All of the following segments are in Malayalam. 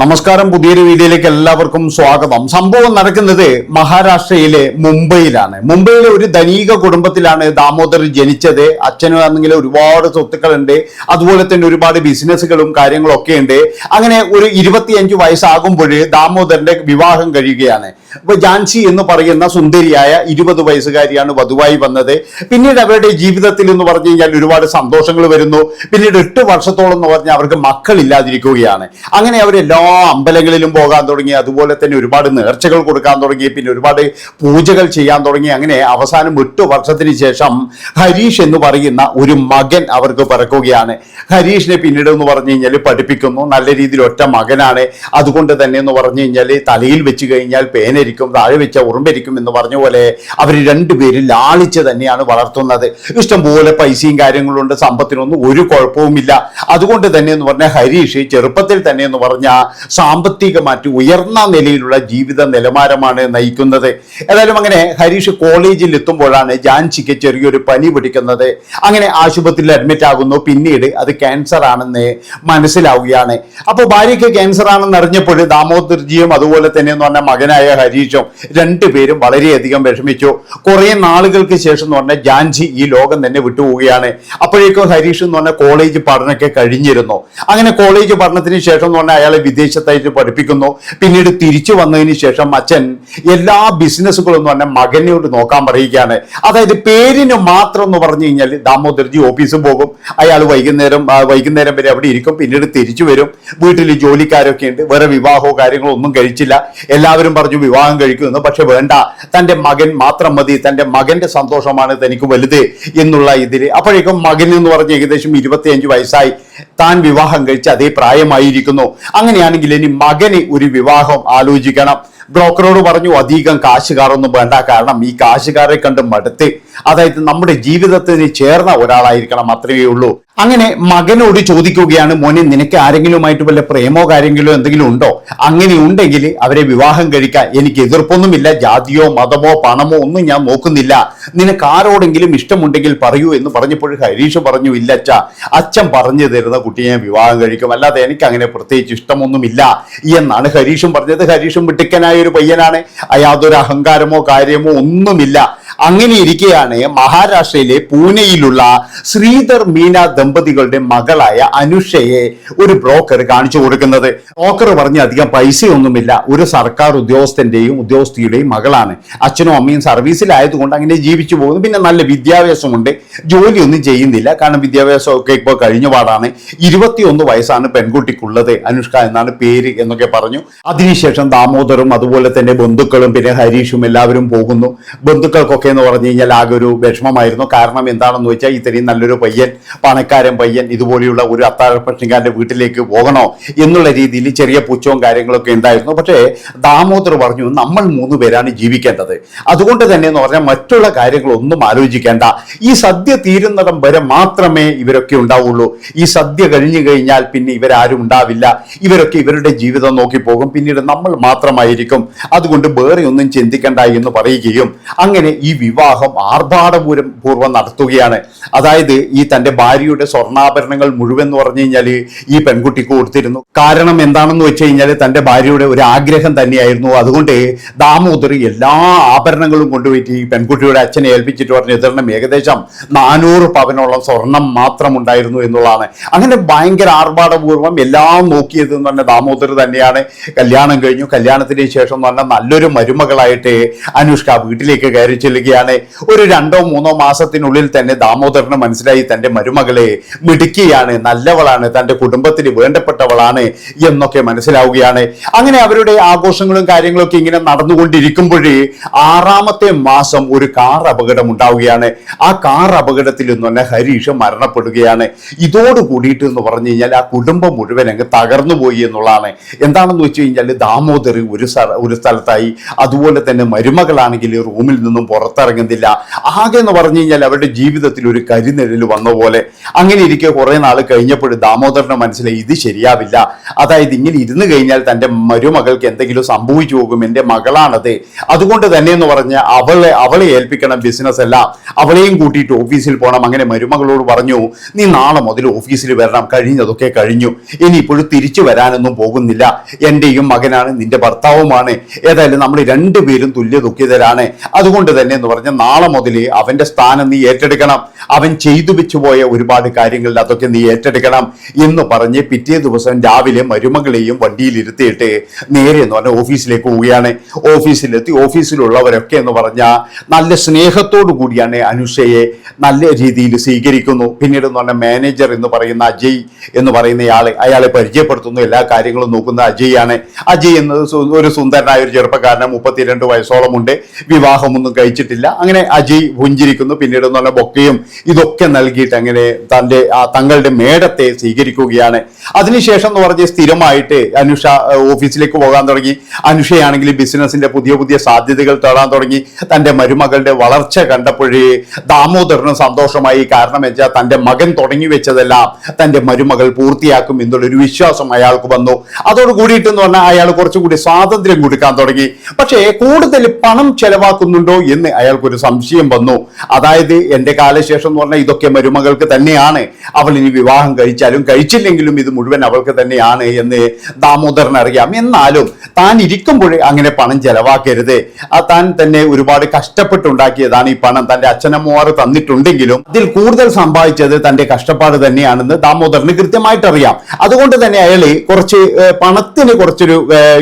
നമസ്കാരം. പുതിയൊരു വീഡിയോയിലേക്ക് എല്ലാവർക്കും സ്വാഗതം. സംഭവം നടക്കുന്നത് മഹാരാഷ്ട്രയിലെ മുംബൈയിലാണ്. മുംബൈയിലെ ഒരു ധനിക കുടുംബത്തിലാണ് ദാമോദർ ജനിച്ചത്. അച്ഛനും ആണെങ്കിൽ ഒരുപാട് സ്വത്തുക്കളുണ്ട്. അതുപോലെ തന്നെ ഒരുപാട് ബിസിനസ്സുകളും കാര്യങ്ങളും ഒക്കെ ഉണ്ട്. അങ്ങനെ ഒരു ഇരുപത്തിയഞ്ച് വയസ്സാകുമ്പോൾ ദാമോദറിന്റെ വിവാഹം കഴിയുകയാണ്. അപ്പൊ ജാൻസി എന്ന് പറയുന്ന സുന്ദരിയായ ഇരുപത് വയസ്സുകാരിയാണ് വധുവായി വന്നത്. പിന്നീട് അവരുടെ ജീവിതത്തിൽ എന്ന് പറഞ്ഞു കഴിഞ്ഞാൽ ഒരുപാട് സന്തോഷങ്ങൾ വരുന്നു. പിന്നീട് എട്ട് വർഷത്തോളം എന്ന് പറഞ്ഞാൽ അവർക്ക് മക്കളില്ലാതിരിക്കുകയാണ്. അങ്ങനെ അവർ എല്ലാ അമ്പലങ്ങളിലും പോകാൻ തുടങ്ങി അതുപോലെ തന്നെ ഒരുപാട് നേർച്ചകൾ കൊടുക്കാൻ തുടങ്ങി പിന്നെ ഒരുപാട് പൂജകൾ ചെയ്യാൻ തുടങ്ങി. അങ്ങനെ അവസാനം എട്ട് വർഷത്തിന് ശേഷം ഹരീഷ് എന്ന് പറയുന്ന ഒരു മകൻ അവർക്ക് പിറക്കുകയാണ്. ഹരീഷിനെ പിന്നീട് എന്ന് പറഞ്ഞു കഴിഞ്ഞാൽ പഠിപ്പിക്കുന്നു. നല്ല രീതിയിൽ ഒറ്റ മകനാണ്. അതുകൊണ്ട് തന്നെ എന്ന് പറഞ്ഞു കഴിഞ്ഞാൽ തലയിൽ വെച്ച് കഴിഞ്ഞാൽ പേനരിക്കും താഴെ വെച്ച ഉറുമ്പരിക്കും എന്ന് പറഞ്ഞ പോലെ അവർ രണ്ടുപേരും ലാളിച്ച് തന്നെയാണ് വളർത്തുന്നത്. ഇഷ്ടംപോലെ പൈസയും കാര്യങ്ങളും ഉണ്ട്. സമ്പത്തിനൊന്നും ഒരു കുഴപ്പവുമില്ല. അതുകൊണ്ട് തന്നെ എന്ന് പറഞ്ഞാൽ ഹരീഷ് ചെറുപ്പത്തിൽ തന്നെ എന്ന് പറഞ്ഞാൽ സാമ്പത്തികമായിട്ട് ഉയർന്ന നിലയിലുള്ള ജീവിത നിലവാരമാണ് നയിക്കുന്നത്. ഏതായാലും അങ്ങനെ ഹരീഷ് കോളേജിൽ എത്തുമ്പോഴാണ് ജാൻസിക്ക് ചെറിയൊരു പനി പിടിക്കുന്നത്. അങ്ങനെ ആശുപത്രിയിൽ അഡ്മിറ്റ് ആകുന്നു. പിന്നീട് അത് ക്യാൻസർ ആണെന്ന് മനസ്സിലാവുകയാണ്. അപ്പോൾ ഭാര്യയ്ക്ക് ക്യാൻസർ ആണെന്ന് അറിഞ്ഞപ്പോൾ ദാമോദർജിയും അതുപോലെ തന്നെ എന്ന് പറഞ്ഞ മകനായ ഹരീഷും രണ്ടുപേരും വളരെയധികം വിഷമിച്ചു. കുറേ നാളുകൾക്ക് ശേഷം എന്ന് പറഞ്ഞാൽ ജാൻജി ഈ ലോകം തന്നെ വിട്ടുപോവുകയാണ്. അപ്പോഴേക്കും ഹരീഷ് എന്ന് പറഞ്ഞ കോളേജ് പഠനമൊക്കെ കഴിഞ്ഞിരുന്നു. അങ്ങനെ കോളേജ് പഠനത്തിന് ശേഷം എന്ന് പറഞ്ഞാൽ അയാളെ വിദേശത്തായിട്ട് പഠിപ്പിക്കുന്നു. പിന്നീട് തിരിച്ചു വന്നതിന് ശേഷം അച്ഛൻ എല്ലാ ബിസിനസ്സുകളും പറഞ്ഞാൽ മകനോട് നോക്കാൻ പറയുകയാണ്. അതായത് പേരിന് മാത്രം എന്ന് പറഞ്ഞു കഴിഞ്ഞാൽ ദാമോദർജി ഓഫീസിൽ പോകും. അയാൾ വൈകുന്നേരം വൈകുന്നേരം വരെ അവിടെ ഇരിക്കും. പിന്നീട് തിരിച്ചു വരും. വീട്ടിൽ ജോലിക്കാരൊക്കെ ഉണ്ട്. വേറെ വിവാഹമോ കാര്യങ്ങളോ ഒന്നും കഴിച്ചില്ല. എല്ലാവരും പറഞ്ഞു വിവാഹം കഴിക്കുമെന്ന്. പക്ഷെ വേണ്ട. തന്റെ മകൻ മാത്രം മതി. തന്റെ മകന്റെ സന്തോഷമാണ് തനിക്ക് വലുത് എന്നുള്ള ഇതിൽ അപ്പോഴേക്കും മകൻ എന്ന് പറഞ്ഞ് ഏകദേശം ഇരുപത്തിയഞ്ച് വയസ്സായി. താൻ വിവാഹം കഴിച്ച് അതേ പ്രായമായിരിക്കുന്നു. അങ്ങനെയാണെങ്കിൽ ഇനി മകന് ഒരു വിവാഹം ആലോചിക്കണം. ബ്രോക്കറോട് പറഞ്ഞു അധികം കാശുകാരൊന്നും വേണ്ട. കാരണം ഈ കാശുകാരെ കണ്ട് മടുത്ത് അതായത് നമ്മുടെ ജീവിതത്തിന് ചേർന്ന ഒരാളായിരിക്കണം അത്രയേ ഉള്ളൂ. അങ്ങനെ മകനോട് ചോദിക്കുകയാണ് മോനെ നിനക്ക് ആരെങ്കിലുമായിട്ട് വല്ല പ്രേമോ കാര്യങ്ങളോ എന്തെങ്കിലും ഉണ്ടോ? അങ്ങനെ ഉണ്ടെങ്കിൽ അവരെ വിവാഹം കഴിക്കാൻ എനിക്ക് എതിർപ്പൊന്നുമില്ല. ജാതിയോ മതമോ പണമോ ഒന്നും ഞാൻ നോക്കുന്നില്ല. നിനക്ക് ആരോടെങ്കിലും ഇഷ്ടമുണ്ടെങ്കിൽ പറയൂ എന്ന് പറഞ്ഞപ്പോൾ ഹരീഷ് പറഞ്ഞു ഇല്ല അച്ഛ അച്ഛൻ പറഞ്ഞു തരുന്ന കുട്ടിയെ വിവാഹം കഴിക്കും. അല്ലാതെ എനിക്ക് അങ്ങനെ പ്രത്യേകിച്ച് ഇഷ്ടമൊന്നുമില്ല എന്നാണ് ഹരീഷും പറഞ്ഞത്. ഹരീഷും മിടുക്കനായ ഒരു പയ്യനാണ്. യാതൊരു അഹങ്കാരമോ കാര്യമോ ഒന്നുമില്ല. അങ്ങനെ ഇരിക്കെയാണ് മഹാരാഷ്ട്രയിലെ പൂനെയിലുള്ള ശ്രീധർ മീന ദമ്പതികളുടെ മകളായ അനുഷയെ ഒരു ബ്രോക്കർ കാണിച്ചു കൊടുക്കുന്നത്. ബ്രോക്കർ പറഞ്ഞ് അധികം പൈസയൊന്നുമില്ല. ഒരു സർക്കാർ ഉദ്യോഗസ്ഥന്റെയും ഉദ്യോഗസ്ഥയുടെയും മകളാണ്. അച്ഛനും അമ്മയും സർവീസിലായതുകൊണ്ട് അങ്ങനെ ജീവിച്ചു പോകുന്നു. പിന്നെ നല്ല വിദ്യാഭ്യാസമുണ്ട്. ജോലിയൊന്നും ചെയ്യുന്നില്ല. കാരണം വിദ്യാഭ്യാസമൊക്കെ ഇപ്പോൾ കഴിഞ്ഞ പാടാണ് ഇരുപത്തിയൊന്ന് വയസ്സാണ് പെൺകുട്ടിക്കുള്ളത്. അനുഷ്ക എന്നാണ് പേര് എന്നൊക്കെ പറഞ്ഞു. അതിനുശേഷം ദാമോദറും അതുപോലെ തന്നെ ബന്ധുക്കളും പിന്നെ ഹരീഷും എല്ലാവരും പോകുന്നു. ബന്ധുക്കൾക്കൊക്കെ എന്ന് പറഞ്ഞു കഴിഞ്ഞാൽ ആകെ ഒരു വിഷമമായിരുന്നു. കാരണം എന്താണെന്ന് വെച്ചാൽ ഇത്രയും നല്ലൊരു പയ്യൻ പണക്കാരൻ പയ്യൻ ഇതുപോലെയുള്ള ഒരു അത്താഴ വീട്ടിലേക്ക് പോകണോ എന്നുള്ള രീതിയിൽ ചെറിയ പുച്ഛവും കാര്യങ്ങളൊക്കെ ഉണ്ടായിരുന്നു പക്ഷേ ദാമോദർ പറഞ്ഞു നമ്മൾ മൂന്ന് പേരാണ് ജീവിക്കേണ്ടത്. അതുകൊണ്ട് തന്നെ എന്ന് പറഞ്ഞാൽ മറ്റുള്ള കാര്യങ്ങളൊന്നും ആലോചിക്കേണ്ട. ഈ സദ്യ തീരുന്നിടം വരെ മാത്രമേ ഇവരൊക്കെ ഉണ്ടാവുള്ളൂ. ഈ സദ്യ കഴിഞ്ഞു കഴിഞ്ഞാൽ പിന്നെ ഇവരാരും ഉണ്ടാവില്ല. ഇവരൊക്കെ ഇവരുടെ ജീവിതം നോക്കി പോകും. പിന്നീട് നമ്മൾ മാത്രമായിരിക്കും. അതുകൊണ്ട് വേറെ ഒന്നും ചിന്തിക്കണ്ട എന്ന് പറയുകയും അങ്ങനെ ഈ വിവാഹം ആർഭാടപൂരം പൂർവം നടത്തുകയാണ്. അതായത് ഈ തന്റെ ഭാര്യയുടെ സ്വർണാഭരണങ്ങൾ മുഴുവൻ എന്ന് പറഞ്ഞു കഴിഞ്ഞാൽ ഈ പെൺകുട്ടിക്ക് കൊടുത്തിരുന്നു. കാരണം എന്താണെന്ന് വെച്ച് കഴിഞ്ഞാൽ തന്റെ ഭാര്യയുടെ ഒരു ആഗ്രഹം തന്നെയായിരുന്നു. അതുകൊണ്ട് ദാമോദർ എല്ലാ ആഭരണങ്ങളും കൊണ്ടുപോയിട്ട് ഈ പെൺകുട്ടിയുടെ അച്ഛനെ ഏൽപ്പിച്ചിട്ട് പറഞ്ഞു ഇതരണം ഏകദേശം നാനൂറ് പവനോളം സ്വർണം മാത്രം ഉണ്ടായിരുന്നു എന്നുള്ളതാണ്. അങ്ങനെ ഭയങ്കര ആർഭാടപൂർവം എല്ലാം നോക്കിയത് എന്ന് പറഞ്ഞ ദാമോദർ തന്നെയാണ്. കല്യാണം കഴിഞ്ഞു. കല്യാണത്തിന് ശേഷം എന്ന് പറഞ്ഞാൽ നല്ലൊരു മരുമകളായിട്ട് അനുഷ്ക വീട്ടിലേക്ക് കയറി ചെല്ലുകയാണ് ഒരു രണ്ടോ മൂന്നോ മാസത്തിനുള്ളിൽ തന്നെ ദാമോദരന് മനസ്സിലായി തന്റെ മരുമകളെ മിടുക്കിയാണ് നല്ലവളാണ് തന്റെ കുടുംബത്തിന് വേണ്ടപ്പെട്ടവളാണ് എന്നൊക്കെ മനസ്സിലാവുകയാണ്. അങ്ങനെ അവരുടെ ആഘോഷങ്ങളും കാര്യങ്ങളൊക്കെ ഇങ്ങനെ നടന്നുകൊണ്ടിരിക്കുമ്പോഴേ ആറാമത്തെ മാസം ഒരു കാർ അപകടം ഉണ്ടാവുകയാണ് ആ കാർ അപകടത്തിൽ നിന്ന് തന്നെ ഹരീഷ് മരണപ്പെടുകയാണ്. ഇതോട് കൂടിയിട്ട് എന്ന് പറഞ്ഞു കഴിഞ്ഞാൽ ആ കുടുംബം മുഴുവൻ അങ്ങ് തകർന്നു പോയി എന്നുള്ളതാണ്. എന്താണെന്ന് വെച്ച് കഴിഞ്ഞാൽ ദാമോദർ ഒരു ഒരു സ്ഥലത്തായി. അതുപോലെ തന്നെ മരുമകളാണെങ്കിൽ റൂമിൽ നിന്നും പുറത്ത് പുറത്തിറങ്ങുന്നില്ല. ആകെ എന്ന് പറഞ്ഞു കഴിഞ്ഞാൽ അവരുടെ ജീവിതത്തിൽ ഒരു കരിനിഴൽ വന്ന പോലെ. അങ്ങനെ ഇരിക്കെ കുറെ നാൾ കഴിഞ്ഞപ്പോൾ ദാമോദരന്റെ മനസ്സിലായി ഇത് ശരിയാവില്ല. അതായത് ഇങ്ങനെ ഇരുന്ന് കഴിഞ്ഞാൽ തന്റെ മരുമകൾക്ക് എന്തെങ്കിലും സംഭവിച്ചു പോകും. എന്റെ മകളാണത്. അതുകൊണ്ട് തന്നെ എന്ന് പറഞ്ഞ് അവളെ അവളെ ഏൽപ്പിക്കണം ബിസിനസ് എല്ലാം. അവളെയും കൂട്ടിയിട്ട് ഓഫീസിൽ പോകണം അങ്ങനെ മരുമകളോട് പറഞ്ഞു നീ നാളെ മുതൽ ഓഫീസിൽ വരണം. കഴിഞ്ഞതൊക്കെ കഴിഞ്ഞു. ഇനി ഇപ്പോഴും തിരിച്ചു വരാനൊന്നും പോകുന്നില്ല. എന്റെയും മകനാണ് നിന്റെ ഭർത്താവുമാണ്. ഏതായാലും നമ്മൾ രണ്ടുപേരും തുല്യ ദുഃഖിതരാണ് അതുകൊണ്ട് തന്നെ എന്ന് പറഞ്ഞ നാളെ മുതൽ അവന്റെ സ്ഥാനം നീ ഏറ്റെടുക്കണം. അവൻ ചെയ്തു വെച്ചു പോയ ഒരുപാട് കാര്യങ്ങളിൽ അതൊക്കെ നീ ഏറ്റെടുക്കണം എന്ന് പറഞ്ഞ് പിറ്റേ ദിവസം രാവിലെ മരുമകളെയും വണ്ടിയിലിരുത്തിയിട്ട് നേരെ എന്ന് പറഞ്ഞാൽ ഓഫീസിലേക്ക് പോവുകയാണ്. ഓഫീസിലെത്തി ഓഫീസിലുള്ളവരൊക്കെ എന്ന് പറഞ്ഞാൽ നല്ല സ്നേഹത്തോടു കൂടിയാണ് അനുഷയെ നല്ല രീതിയിൽ സ്വീകരിക്കുന്നു. പിന്നീട് എന്ന് പറഞ്ഞാൽ മാനേജർ എന്ന് പറയുന്ന അജയ് എന്ന് പറയുന്ന ആൾ അയാളെ പരിചയപ്പെടുത്തുന്നു. എല്ലാ കാര്യങ്ങളും നോക്കുന്ന അജയ് ആണ് അജയ് എന്നത് ഒരു സുന്ദരനായ ഒരു ചെറുപ്പക്കാരന് മുപ്പത്തിരണ്ട് വയസ്സോളം ഉണ്ട് വിവാഹമൊന്നും കഴിച്ചിട്ടില്ല അങ്ങനെ അജയ് പുഞ്ചിരിക്കുന്നു. പിന്നീട് പറഞ്ഞാൽ ബൊക്കയും ഇതൊക്കെ നൽകിയിട്ട് അങ്ങനെ തന്റെ തങ്ങളുടെ മേടത്തെ സ്വീകരിക്കുകയാണ്. അതിനുശേഷം എന്ന് പറഞ്ഞ് സ്ഥിരമായിട്ട് അനുഷ ഓഫീസിലേക്ക് പോകാൻ തുടങ്ങി. അനുഷയാണെങ്കിൽ ബിസിനസിന്റെ പുതിയ പുതിയ സാധ്യതകൾ തേടാൻ തുടങ്ങി. തന്റെ മരുമകളുടെ വളർച്ച കണ്ടപ്പോഴേ ദാമോദരന് സന്തോഷമായി. കാരണം വെച്ചാൽ തന്റെ മകൻ തുടങ്ങി വെച്ചതെല്ലാം തന്റെ മരുമകൾ പൂർത്തിയാക്കും എന്നുള്ളൊരു വിശ്വാസം അയാൾക്ക് വന്നു. അതോട് കൂടിയിട്ട് എന്ന് പറഞ്ഞാൽ അയാൾ കുറച്ചുകൂടി സ്വാതന്ത്ര്യം കൊടുക്കാൻ തുടങ്ങി. പക്ഷേ കൂടുതൽ പണം ചെലവാക്കുന്നുണ്ടോ എന്ന് അയാൾക്കൊരു സംശയം വന്നു. അതായത് എന്റെ കാലശേഷം എന്ന് പറഞ്ഞാൽ ഇതൊക്കെ മരുമകൾക്ക് തന്നെയാണ്. അവൾ ഇനി വിവാഹം കഴിച്ചാലും കഴിച്ചില്ലെങ്കിലും ഇത് മുഴുവൻ അവൾക്ക് തന്നെയാണ് എന്ന് ദാമോദരൻ അറിയാം. എന്നാലും താൻ ഇരിക്കുമ്പോഴേ അങ്ങനെ പണം ചെലവാക്കരുത്. താൻ തന്നെ ഒരുപാട് കഷ്ടപ്പെട്ടുണ്ടാക്കിയതാണ് ഈ പണം. തന്റെ അച്ഛനമ്മമാർ തന്നിട്ടുണ്ടെങ്കിലും അതിൽ കൂടുതൽ സമ്പാദിച്ചത് തന്റെ കഷ്ടപ്പാട് തന്നെയാണെന്ന് ദാമോദരന് കൃത്യമായിട്ട് അറിയാം അതുകൊണ്ട് തന്നെ അയാൾ കുറച്ച് പണത്തിന് കുറച്ചൊരു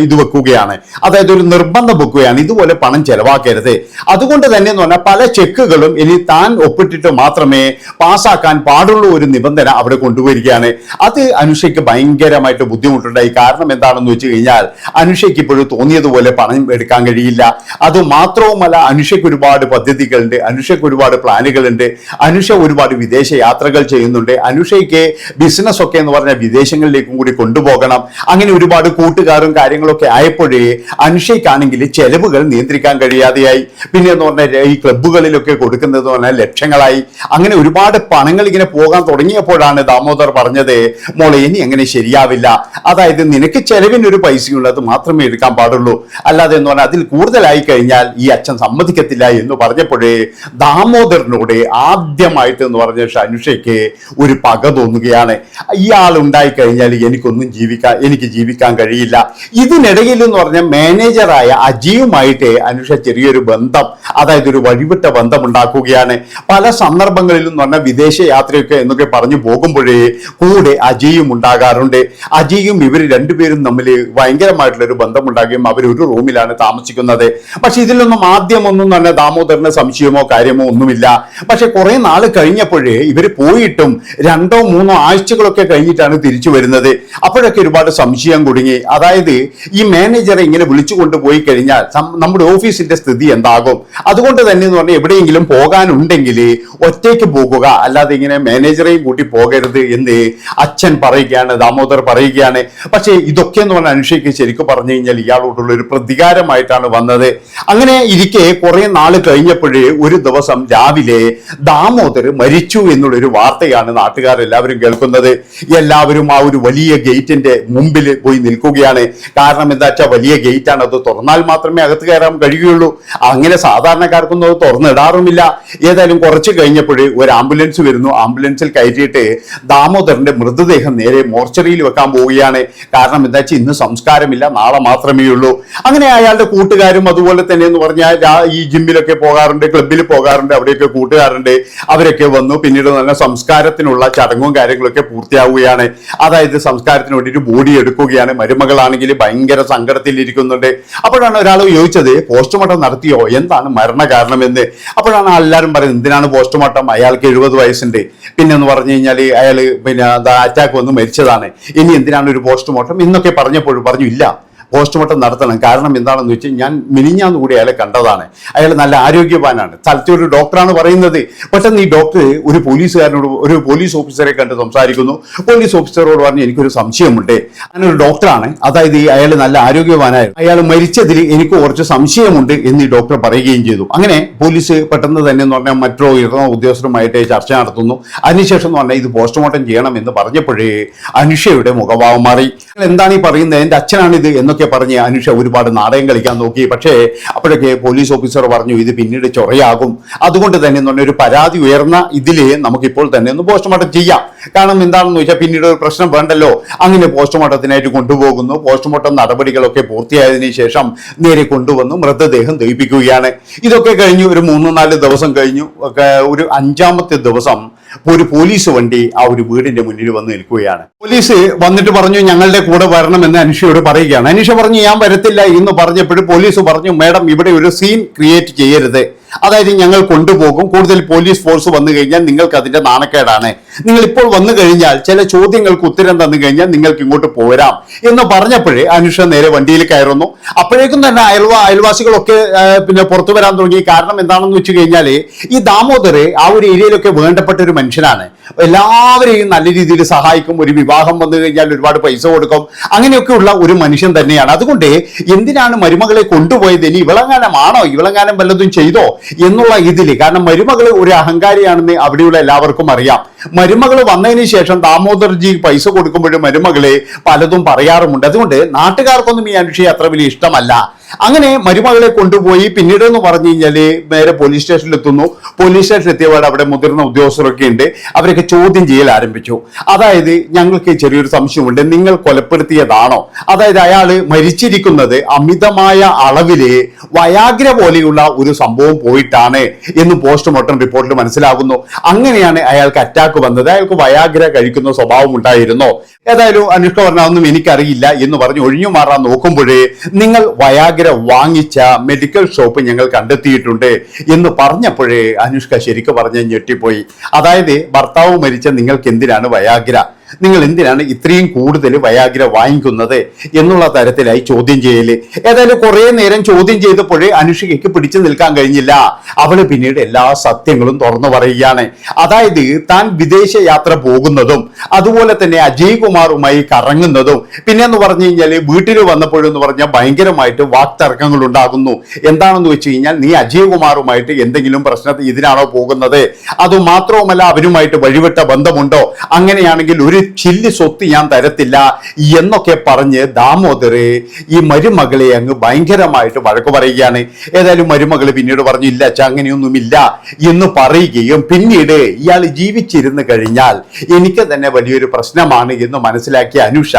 ഇത് വെക്കുകയാണ്. അതായത് ഒരു നിർബന്ധം വെക്കുകയാണ്. ഇതുപോലെ പണം ചെലവാക്കരുത്. അതുകൊണ്ട് തന്നെ എന്ന് പറഞ്ഞാൽ പല ചെക്കുകളും ഇനി താൻ ഒപ്പിട്ടിട്ട് മാത്രമേ പാസ്സാക്കാൻ പാടുള്ളൂ ഒരു നിബന്ധന അവിടെ കൊണ്ടുവരികയാണ്. അത് അനുഷയ്ക്ക് ഭയങ്കരമായിട്ട് ബുദ്ധിമുട്ടുണ്ടായി. കാരണം എന്താണെന്ന് വെച്ച് കഴിഞ്ഞാൽ അനുഷയ്ക്ക് ഇപ്പോഴും തോന്നിയതുപോലെ പണം എടുക്കാൻ കഴിയില്ല. അത് മാത്രവുമല്ല അനുഷയ്ക്ക് ഒരുപാട് പദ്ധതികളുണ്ട് അനുഷയ്ക്ക് ഒരുപാട് പ്ലാനുകളുണ്ട് അനുഷ ഒരുപാട് വിദേശ യാത്രകൾ ചെയ്യുന്നുണ്ട്. അനുഷയ്ക്ക് ബിസിനസ് ഒക്കെ എന്ന് പറഞ്ഞാൽ വിദേശങ്ങളിലേക്കും കൂടി കൊണ്ടുപോകണം. അങ്ങനെ ഒരുപാട് കൂട്ടുകാരും കാര്യങ്ങളൊക്കെ ആയപ്പോഴേ അനുഷയ്ക്കാണെങ്കിൽ ചെലവുകൾ നിയന്ത്രിക്കാൻ കഴിയാതെയായി. പിന്നെ എന്ന് പറഞ്ഞാൽ ഈ ക്ലബ്ബുകളിലൊക്കെ കൊടുക്കുന്നത് പറഞ്ഞാൽ ലക്ഷങ്ങളായി. അങ്ങനെ ഒരുപാട് പണങ്ങൾ ഇങ്ങനെ പോകാൻ തുടങ്ങിയപ്പോഴാണ് ദാമോദർ പറഞ്ഞത് മോളെ ഇനി അങ്ങനെ ശരിയാവില്ല. അതായത് നിനക്ക് ചെലവിനൊരു പൈസയുള്ളത് മാത്രമേ എടുക്കാൻ പാടുള്ളൂ. അല്ലാതെ എന്ന് പറഞ്ഞാൽ അതിൽ കൂടുതലായി കഴിഞ്ഞാൽ ഈ അച്ഛൻ സമ്മതിക്കത്തില്ല എന്ന് പറഞ്ഞപ്പോഴേ ദാമോദരനോട് ആദ്യമായിട്ട് എന്ന് പറഞ്ഞ അനുഷയ്ക്ക് ഒരു പക തോന്നുകയാണ്. ഇയാൾ ഉണ്ടായി കഴിഞ്ഞാൽ എനിക്കൊന്നും ജീവിക്കാൻ എനിക്ക് ജീവിക്കാൻ കഴിയില്ല. ഇതിനിടയിൽ എന്ന് പറഞ്ഞ മാനേജറായ അജിയുമായിട്ട് അനുഷ ചെറിയൊരു ബന്ധം. അതായത് ഒരു വഴിവിട്ട ബന്ധം ഉണ്ടാക്കുകയാണ് പല സന്ദർഭങ്ങളിലും എന്ന് പറഞ്ഞാൽ വിദേശ യാത്രയൊക്കെ എന്നൊക്കെ പറഞ്ഞു പോകുമ്പോഴേ കൂടെ അജിയും ഉണ്ടാകാറുണ്ട്. അജിയും ഇവർ രണ്ടുപേരും തമ്മിൽ ഭയങ്കരമായിട്ടുള്ള ഒരു ബന്ധമുണ്ടാകുകയും അവർ ഒരു റൂമിലാണ് താമസിക്കുന്നത്. പക്ഷെ ഇതിലൊന്നും ആദ്യമൊന്നും തന്നെ ദാമോദരന് സംശയമോ കാര്യമോ ഒന്നുമില്ല. പക്ഷെ കുറെ നാൾ കഴിഞ്ഞപ്പോഴേ ഇവർ പോയിട്ടും രണ്ടോ മൂന്നോ ആഴ്ചകളൊക്കെ കഴിഞ്ഞിട്ടാണ് തിരിച്ചു വരുന്നത്. അപ്പോഴൊക്കെ ഒരുപാട് സംശയം കുടുങ്ങി. അതായത് ഈ മാനേജറെ ഇങ്ങനെ വിളിച്ചു കൊണ്ടുപോയി കഴിഞ്ഞാൽ നമ്മുടെ ഓഫീസിന്റെ സ്ഥിതി എന്താകും? അതുകൊണ്ട് തന്നെ എന്ന് പറഞ്ഞാൽ എവിടെയെങ്കിലും പോകാനുണ്ടെങ്കിൽ ഒറ്റയ്ക്ക് പോകുക. അല്ലാതെ ഇങ്ങനെ മാനേജറെയും കൂട്ടി പോകരുത് എന്ന് അച്ഛൻ പറയുകയാണ് ദാമോദർ പറയുകയാണ്. പക്ഷേ ഇതൊക്കെ എന്ന് പറഞ്ഞാൽ അനുഷയ്ക്ക് ശരിക്കും പറഞ്ഞു കഴിഞ്ഞാൽ ഇയാളോടുള്ള ഒരു പ്രതികാരമായിട്ടാണ് വന്നത്. അങ്ങനെ ഇരിക്കെ കുറെ നാൾ കഴിഞ്ഞപ്പോഴേ ഒരു ദിവസം രാവിലെ ദാമോദർ മരിച്ചു എന്നുള്ളൊരു വാർത്തയാണ് നാട്ടുകാരെല്ലാവരും കേൾക്കുന്നത്. എല്ലാവരും ആ ഒരു വലിയ ഗേറ്റിന്റെ മുമ്പിൽ പോയി നിൽക്കുകയാണ്. കാരണം എന്താ വെച്ചാൽ വലിയ ഗേറ്റ് ആണ് അത് തുറന്നാൽ മാത്രമേ അകത്ത് കയറാൻ കഴിയുള്ളൂ അങ്ങനെ സാധാരണക്കാർക്കൊന്നും അത് തുറന്നിടാറുമില്ല. ഏതായാലും കുറച്ച് കഴിഞ്ഞപ്പോഴേ ഒരു ആംബുലൻസ് വരുന്നു. ആംബുലൻസിൽ കയറ്റിയിട്ട് ദാമോദരന്റെ മൃതദേഹം നേരെ മോർച്ചറിയിൽ വെക്കാൻ പോവുകയാണ്. കാരണം എന്താ വെച്ചാൽ ഇന്ന് സംസ്കാരമില്ല നാളെ മാത്രമേ ഉള്ളൂ. അങ്ങനെ അയാളുടെ കൂട്ടുകാരും അതുപോലെ തന്നെ എന്ന് പറഞ്ഞാൽ ഈ ജിമ്മിലൊക്കെ പോകാറുണ്ട് ക്ലബിൽ പോകാറുണ്ട് അവിടെയൊക്കെ കൂട്ടുകാരുണ്ട്. അവരൊക്കെ വന്നു. പിന്നീട് നല്ല സംസ്കാരത്തിനുള്ള ചടങ്ങും കാര്യങ്ങളൊക്കെ പൂർത്തിയാവുകയാണ്. അതായത് സംസ്കാരത്തിന് വേണ്ടിയിട്ട് ബോഡി എടുക്കുകയാണ്. മരുമകളാണെങ്കിൽ ഭയങ്കര സങ്കടത്തിൽ ഇരിക്കുന്നുണ്ട് അപ്പോഴാണ് ഒരാൾ ചോദിച്ചത് പോസ്റ്റ്മോർട്ടം നടത്തിയോ? എന്താണ് മരണ? കാരണം എന്ന് അപ്പോഴാണ് എല്ലാവരും പറയുന്നത് എന്തിനാണ് പോസ്റ്റ്മോർട്ടം അയാൾക്ക് എഴുപത് വയസ്സുണ്ട്. പിന്നെ എന്ന് പറഞ്ഞു കഴിഞ്ഞാൽ അയാൾ പിന്നെ അറ്റാക്ക് വന്ന് മരിച്ചതാണ്. ഇനി എന്തിനാണ് ഒരു പോസ്റ്റ്മോർട്ടം എന്നൊക്കെ പറഞ്ഞപ്പോഴും പറഞ്ഞു ഇല്ല പോസ്റ്റ്മോർട്ടം നടത്തണം. കാരണം എന്താണെന്ന് വെച്ചാൽ ഞാൻ മിനിഞ്ഞാന്ന് കൂടി അയാളെ കണ്ടതാണ്. അയാൾ നല്ല ആരോഗ്യവാനാണ്. സ്ഥലത്തെ ഒരു ഡോക്ടറാണ് പറയുന്നത്. പെട്ടെന്ന് ഈ ഡോക്ടർ ഒരു പോലീസുകാരനോട് ഒരു പോലീസ് ഓഫീസറെ കണ്ട് സംസാരിക്കുന്നു. പോലീസ് ഓഫീസറോട് പറഞ്ഞ് എനിക്കൊരു സംശയമുണ്ട്. അങ്ങനെ ഒരു ഡോക്ടറാണ്. അതായത് ഈ അയാൾ നല്ല ആരോഗ്യവാനായിരുന്നു. അയാൾ മരിച്ചതിൽ എനിക്ക് കുറച്ച് സംശയമുണ്ട് എന്ന് ഈ ഡോക്ടർ പറയുകയും ചെയ്തു. അങ്ങനെ പോലീസ് പെട്ടെന്ന് തന്നെ എന്ന് പറഞ്ഞാൽ മറ്റോ ഉയർന്ന ഉദ്യോഗസ്ഥരുമായിട്ട് ചർച്ച നടത്തുന്നു. അതിനുശേഷം എന്ന് പറഞ്ഞാൽ ഇത് പോസ്റ്റ്മോർട്ടം ചെയ്യണം എന്ന് പറഞ്ഞപ്പോഴേ അനുഷയുടെ മുഖഭാവം മാറി. "നിങ്ങൾ എന്താണ് ഈ പറയുന്നത്? എന്റെ അച്ഛനാണിത് എന്നൊക്കെ പറഞ്ഞ് അനുഷ ഒരുപാട് നാടകം കളിക്കാൻ നോക്കി. പക്ഷേ അപ്പോഴൊക്കെ പോലീസ് ഓഫീസർ പറഞ്ഞു ഇത് പിന്നീട് ചൊറയാകും. അതുകൊണ്ട് തന്നെ എന്ന് പറഞ്ഞ ഒരു പരാതി ഉയർന്ന ഇതിൽ നമുക്കിപ്പോൾ തന്നെ ഒന്ന് പോസ്റ്റ്മോർട്ടം ചെയ്യാം. കാരണം എന്താണെന്ന് വെച്ചാൽ പിന്നീട് ഒരു പ്രശ്നം വേണ്ടല്ലോ. അങ്ങനെ പോസ്റ്റ്മോർട്ടത്തിനായിട്ട് കൊണ്ടുപോകുന്നു. പോസ്റ്റ്മോർട്ടം നടപടികളൊക്കെ പൂർത്തിയായതിനു ശേഷം നേരെ കൊണ്ടുവന്ന്. മൃതദേഹം ദഹിപ്പിക്കുകയാണ്. ഇതൊക്കെ കഴിഞ്ഞു ഒരു മൂന്ന് നാല് ദിവസം കഴിഞ്ഞു. ഒരു അഞ്ചാമത്തെ ദിവസം ഒരു പോലീസ് വണ്ടി ആ ഒരു വീടിന്റെ മുന്നിൽ വന്ന് നിൽക്കുകയാണ്. പോലീസ് വന്നിട്ട് പറഞ്ഞു ഞങ്ങളുടെ കൂടെ വരണമെന്ന് അനിഷയോട് പറയുകയാണ്. അനിഷ പറഞ്ഞു ഞാൻ വരത്തില്ല എന്ന് പറഞ്ഞപ്പോഴും പോലീസ് പറഞ്ഞു മേഡം ഇവിടെ ഒരു സീൻ ക്രിയേറ്റ് ചെയ്യരുത്. അതായത് ഞങ്ങൾ കൊണ്ടുപോകും. കൂടുതൽ പോലീസ് ഫോഴ്സ് വന്നു കഴിഞ്ഞാൽ നിങ്ങൾക്ക് അതിന്റെ നാണക്കേടാണ്. നിങ്ങൾ ഇപ്പോൾ വന്നു കഴിഞ്ഞാൽ ചില ചോദ്യങ്ങൾക്ക് ഉത്തരം തന്നു കഴിഞ്ഞാൽ നിങ്ങൾക്ക് ഇങ്ങോട്ട് പോരാം എന്ന് പറഞ്ഞപ്പോഴേ അനുഷ നേരെ വണ്ടിയിൽ കയറുന്നു. അപ്പോഴേക്കും തന്നെ അയൽവാ അയൽവാസികളൊക്കെ പിന്നെ പുറത്തു വരാൻ തുടങ്ങി. കാരണം എന്താണെന്ന് വെച്ച് കഴിഞ്ഞാൽ ഈ ദാമോദർ ആ ഒരു ഏരിയയിലൊക്കെ വേണ്ടപ്പെട്ട ഒരു മനുഷ്യനാണ്. എല്ലാവരെയും നല്ല രീതിയിൽ സഹായിക്കും. ഒരു വിവാഹം വന്നു കഴിഞ്ഞാൽ ഒരുപാട് പൈസ കൊടുക്കും. അങ്ങനെയൊക്കെയുള്ള ഒരു മനുഷ്യൻ തന്നെയാണ്. അതുകൊണ്ട് എന്തിനാണ് മരുമകളെ കൊണ്ടുപോയത്? ഇനി ഇവളങ്ങാനമാണോ ഇവളങ്ങാനം വല്ലതും ചെയ്തോ? എന്നുള്ള ഇതിൽ കാരണം മരുമകൾ ഒരു അഹങ്കാരിയാണെന്ന് അവിടെയുള്ള എല്ലാവർക്കും അറിയാം. മരുമകൾ വന്നതിന് ശേഷം ദാമോദർജി പൈസ കൊടുക്കുമ്പോഴും മരുമകളെ പലതും പറയാറുമുണ്ട്. അതുകൊണ്ട് നാട്ടുകാർക്കൊന്നും ഈ അനുഷയെ അത്ര വലിയ ഇഷ്ടമല്ല. അങ്ങനെ മരുമകളെ കൊണ്ടുപോയി പിന്നീട് എന്ന് പറഞ്ഞു കഴിഞ്ഞാൽ നേരെ പോലീസ് സ്റ്റേഷനിൽ എത്തുന്നു. പോലീസ് സ്റ്റേഷനിൽ എത്തിയപാട് അവിടെ മുതിർന്ന ഉദ്യോഗസ്ഥരൊക്കെ ഉണ്ട്. അവരൊക്കെ ചോദ്യം ചെയ്യൽ ആരംഭിച്ചു. അതായത് ഞങ്ങൾക്ക് ചെറിയൊരു സംശയമുണ്ട്. നിങ്ങൾ കൊലപ്പെടുത്തിയതാണോ? അതായത് അയാൾ മരിച്ചിരിക്കുന്നത് അമിതമായ അളവിൽ വയാഗ്ര പോലെയുള്ള ഒരു സംഭവം പോയിട്ടാണ് എന്ന് പോസ്റ്റ്മോർട്ടം റിപ്പോർട്ടിൽ മനസ്സിലാകുന്നു. അങ്ങനെയാണ് അയാൾക്ക് അറ്റാക്ക് വന്നത്. അയാൾക്ക് വയാഗ്ര കഴിക്കുന്ന സ്വഭാവം ഉണ്ടായിരുന്നോ? ഏതായാലും അനുഷ്ക പറഞ്ഞൊന്നും എനിക്കറിയില്ല എന്ന് പറഞ്ഞ് ഒഴിഞ്ഞു മാറാൻ നോക്കുമ്പോഴേ നിങ്ങൾ വയാഗ്ര വാങ്ങിച്ച മെഡിക്കൽ ഷോപ്പ് ഞങ്ങൾ കണ്ടെത്തിയിട്ടുണ്ട് എന്ന് പറഞ്ഞപ്പോഴേ അനുഷ്ക ശരിക്കും പറഞ്ഞ് ഞെട്ടിപ്പോയി. അതായത് ഭർത്താവ് മരിച്ച നിങ്ങൾക്ക് എന്തിനാണ് വയാഗ്ര? നിങ്ങൾ എന്തിനാണ് ഇത്രയും കൂടുതൽ വയാഗ്ര വാങ്ങിക്കുന്നത് എന്നുള്ള തരത്തിലായി ചോദ്യം ചെയ്യൽ? ഏതായാലും കുറേ നേരം ചോദ്യം ചെയ്തപ്പോഴേ അനുഷികയ്ക്ക് പിടിച്ചു നിൽക്കാൻ കഴിഞ്ഞില്ല. അവൾ പിന്നീട് എല്ലാ സത്യങ്ങളും തുറന്നു പറയുകയാണ്. അതായത് താൻ വിദേശ യാത്ര പോകുന്നതും അതുപോലെ തന്നെ അജയ് കുമാറുമായി കറങ്ങുന്നതും പിന്നെ എന്ന് പറഞ്ഞു കഴിഞ്ഞാൽ വീട്ടിൽ വന്നപ്പോഴെന്ന് പറഞ്ഞാൽ ഭയങ്കരമായിട്ട് വാക്തർക്കങ്ങൾ ഉണ്ടാകുന്നു. എന്താണെന്ന് വെച്ച് കഴിഞ്ഞാൽ നീ അജയ് കുമാറുമായിട്ട് എന്തെങ്കിലും പ്രശ്നത്തിൽ ഇതിനാണോ പോകുന്നത്? അതുമാത്രവുമല്ല അവരുമായിട്ട് വഴിവിട്ട ബന്ധമുണ്ടോ? അങ്ങനെയാണെങ്കിൽ ഒരു ചില്ലി സ്വത്ത് ഞാൻ തരത്തില്ല എന്നൊക്കെ പറഞ്ഞ് ദാമോദര് ഈ മരുമകളെ അങ്ങ് ഭയങ്കരമായിട്ട് വഴക്ക് പറയുകയാണ്. ഏതായാലും മരുമകൾ പിന്നീട് പറഞ്ഞു ഇല്ല അച്ഛ അങ്ങനെയൊന്നുമില്ല എന്ന് പറയുകയും പിന്നീട് ഇയാൾ ജീവിച്ചിരുന്നു കഴിഞ്ഞാൽ എനിക്ക് തന്നെ വലിയൊരു പ്രശ്നമാണ് എന്ന് മനസ്സിലാക്കിയ അനുഷ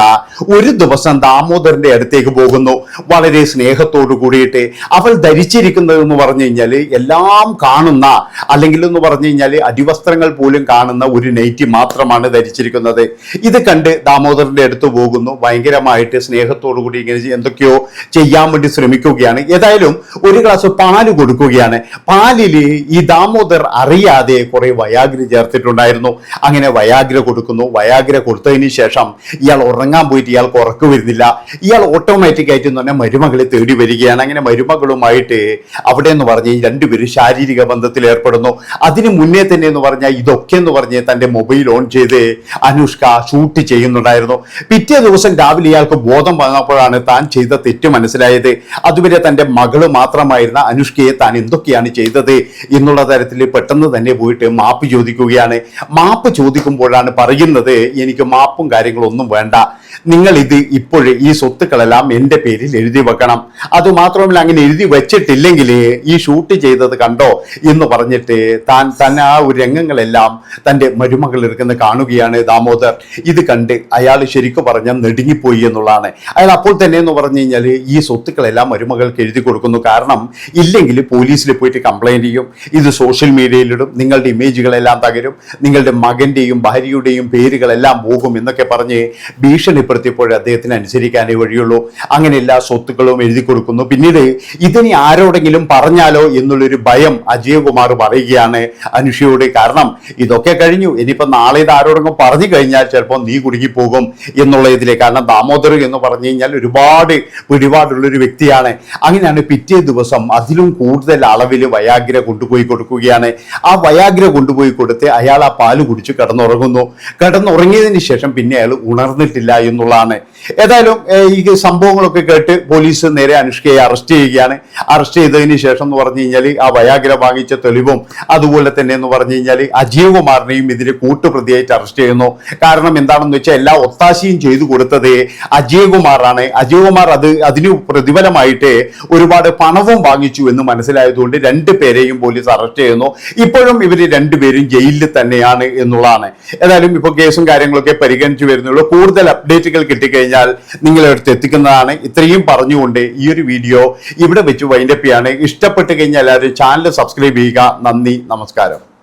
ഒരു ദിവസം ദാമോദരന്റെ അടുത്തേക്ക് പോകുന്നു. വളരെ സ്നേഹത്തോടു കൂടിയിട്ട് അവൾ ധരിച്ചിരിക്കുന്നത് എന്ന് പറഞ്ഞു കഴിഞ്ഞാൽ എല്ലാം കാണുന്ന അല്ലെങ്കിൽ എന്ന് പറഞ്ഞു കഴിഞ്ഞാൽ അടിവസ്ത്രങ്ങൾ പോലും കാണുന്ന ഒരു നൈറ്റി മാത്രമാണ് ധരിച്ചിരിക്കുന്നത്. ഇത് കണ്ട് ദാമോദരന്റെ അടുത്ത് പോകുന്നു. ഭയങ്കരമായിട്ട് സ്നേഹത്തോടു കൂടി ഇങ്ങനെ എന്തൊക്കെയോ ചെയ്യാൻ വേണ്ടി ശ്രമിക്കുകയാണ്. ഏതായാലും ഒരു ഗ്ലാസ് പാൽ കൊടുക്കുകയാണ്. പാലിൽ ഈ ദാമോദർ അറിയാതെ കുറെ വയാഗ്ര ചേർത്തിട്ടുണ്ടായിരുന്നു. അങ്ങനെ വയാഗ്ര കൊടുക്കുന്നു. വയാഗ്ര കൊടുത്തതിന് ശേഷം ഇയാൾ ഉറങ്ങാൻ പോയിട്ട് ഇയാൾക്ക് ഉറക്കു വരുന്നില്ല. ഇയാൾ ഓട്ടോമാറ്റിക് ആയിട്ട് പറഞ്ഞാൽ മരുമകളെ തേടി വരികയാണ്. അങ്ങനെ മരുമകളുമായിട്ട് അവിടെ എന്ന് പറഞ്ഞ് രണ്ടുപേരും ശാരീരിക ബന്ധത്തിൽ ഏർപ്പെടുന്നു. അതിന് മുന്നേ തന്നെ എന്ന് പറഞ്ഞാൽ ഇതൊക്കെ എന്ന് പറഞ്ഞ് തന്റെ മൊബൈൽ ഓൺ ചെയ്ത് അനുഷ്ക ഷൂട്ട് ചെയ്യുന്നുണ്ടായിരുന്നു. പിറ്റേ ദിവസം രാവിലെ ഇയാൾക്ക് ബോധം വന്നപ്പോഴാണ് താൻ ചെയ്ത തെറ്റ് മനസ്സിലായത്. അതുവരെ തന്റെ മകൾ മാത്രമായിരുന്ന അനുഷ്കയെ താൻ എന്തൊക്കെയാണ് ചെയ്തത് എന്നുള്ള തരത്തിൽ പെട്ടെന്ന് തന്നെ പോയിട്ട് മാപ്പ് ചോദിക്കുകയാണ്. മാപ്പ് ചോദിക്കുമ്പോഴാണ് പറയുന്നത് എനിക്ക് മാപ്പും കാര്യങ്ങളൊന്നും വേണ്ട. നിങ്ങൾ ഇത് ഇപ്പോഴേ ഈ സ്വത്തുക്കളെല്ലാം എന്റെ പേരിൽ എഴുതി വെക്കണം. അതുമാത്രമല്ല അങ്ങനെ എഴുതി വെച്ചിട്ടില്ലെങ്കിൽ ഈ ഷൂട്ട് ചെയ്തത് കണ്ടോ? എന്ന് പറഞ്ഞിട്ട് താൻ തന്നെ ആ ഒരു രംഗങ്ങളെല്ലാം തന്റെ മരുമകൾ എടുക്കുന്ന കാണുകയാണ്. ഇത് കണ്ട് അയാൾ ശരിക്കും പറഞ്ഞാൽ നെടുങ്ങിപ്പോയി എന്നുള്ളതാണ്. അയാൾ അപ്പോൾ തന്നെ എന്ന് പറഞ്ഞു കഴിഞ്ഞാൽ ഈ സ്വത്തുക്കളെല്ലാം മരുമകൾക്ക് എഴുതി കൊടുക്കുന്നു. കാരണം ഇല്ലെങ്കിൽ പോലീസിൽ പോയിട്ട് കംപ്ലൈന്റ് ചെയ്യും. ഇത് സോഷ്യൽ മീഡിയയിലിടും നിങ്ങളുടെ ഇമേജുകളെല്ലാം തകരും. നിങ്ങളുടെ മകന്റെയും ഭാര്യയുടെയും പേരുകളെല്ലാം പോകും എന്നൊക്കെ പറഞ്ഞ് ഭീഷണിപ്പെടുത്തിയപ്പോൾ അദ്ദേഹത്തിന് അനുസരിക്കാനേ വഴിയുള്ളൂ. അങ്ങനെ എല്ലാ സ്വത്തുക്കളും എഴുതി കൊടുക്കുന്നു. പിന്നീട് ഇതിനി ആരോടെങ്കിലും പറഞ്ഞാലോ എന്നുള്ളൊരു ഭയം അജയകുമാർ പറയുകയാണ് അനുഷയോട്. കാരണം ഇതൊക്കെ കഴിഞ്ഞു. ഇനിയിപ്പോൾ നാളെ ഇത് ആരോടെങ്കിലും പറഞ്ഞു കഴിഞ്ഞാൽ കഴിഞ്ഞാൽ ചിലപ്പോൾ നീ കുടുങ്ങിപ്പോകും എന്നുള്ള ഇതിലെ. കാരണം ദാമോദർ എന്ന് പറഞ്ഞു കഴിഞ്ഞാൽ ഒരുപാട് പിടിപാടുള്ള ഒരു വ്യക്തിയാണ്. അങ്ങനെയാണ് പിറ്റേ ദിവസം അതിലും കൂടുതൽ അളവിൽ വയാഗ്ര കൊണ്ടുപോയി കൊടുക്കുകയാണ്. ആ വയാഗ്ര കൊണ്ടുപോയി കൊടുത്ത് അയാൾ ആ പാൽ കുടിച്ച് കിടന്നുറങ്ങുന്നു. കിടന്നുറങ്ങിയതിന് ശേഷം പിന്നെ അയാൾ ഉണർന്നിട്ടില്ല എന്നുള്ളതാണ്. ഏതായാലും ഈ സംഭവങ്ങളൊക്കെ കേട്ട് പോലീസ് നേരെ അനുഷ്കയെ അറസ്റ്റ് ചെയ്യുകയാണ്. അറസ്റ്റ് ചെയ്തതിന് ശേഷം എന്ന് പറഞ്ഞു കഴിഞ്ഞാൽ ആ വയാഗ്ര വാങ്ങിച്ച തെളിവും അതുപോലെ തന്നെ എന്ന് പറഞ്ഞു കഴിഞ്ഞാൽ അജീവ് കുമാറിനെയും ഇതിന് കൂട്ടുപ്രതിയായിട്ട് അറസ്റ്റ് ചെയ്യുന്നു. കാരണം എന്താണെന്ന് വെച്ചാൽ എല്ലാ ഒത്താശയും ചെയ്തു കൊടുത്തത് അജയകുമാറാണ്. അജയകുമാർ അജയ് കുമാർ അത് അതിന് പ്രതിഫലമായിട്ട് ഒരുപാട് പണവും വാങ്ങിച്ചു എന്ന് മനസ്സിലായതുകൊണ്ട് രണ്ടു പേരെയും പോലീസ് അറസ്റ്റ് ചെയ്യുന്നു. ഇപ്പോഴും ഇവർ രണ്ടുപേരും ജയിലിൽ തന്നെയാണ് എന്നുള്ളതാണ്. ഏതായാലും ഇപ്പോൾ കേസും കാര്യങ്ങളൊക്കെ പരിഗണിച്ചു വരുന്നുള്ളൂ. കൂടുതൽ അപ്ഡേറ്റുകൾ കിട്ടിക്കഴിഞ്ഞാൽ നിങ്ങളെ അടുത്ത് എത്തിക്കുന്നതാണ്. ഇത്രയും പറഞ്ഞുകൊണ്ട് ഈ ഒരു വീഡിയോ ഇവിടെ വെച്ച് വൈൻഡപ്പ് ചെയ്യാണ്. ഇഷ്ടപ്പെട്ട് കഴിഞ്ഞാൽ എല്ലാവരും ചാനൽ സബ്സ്ക്രൈബ് ചെയ്യുക. നന്ദി നമസ്കാരം.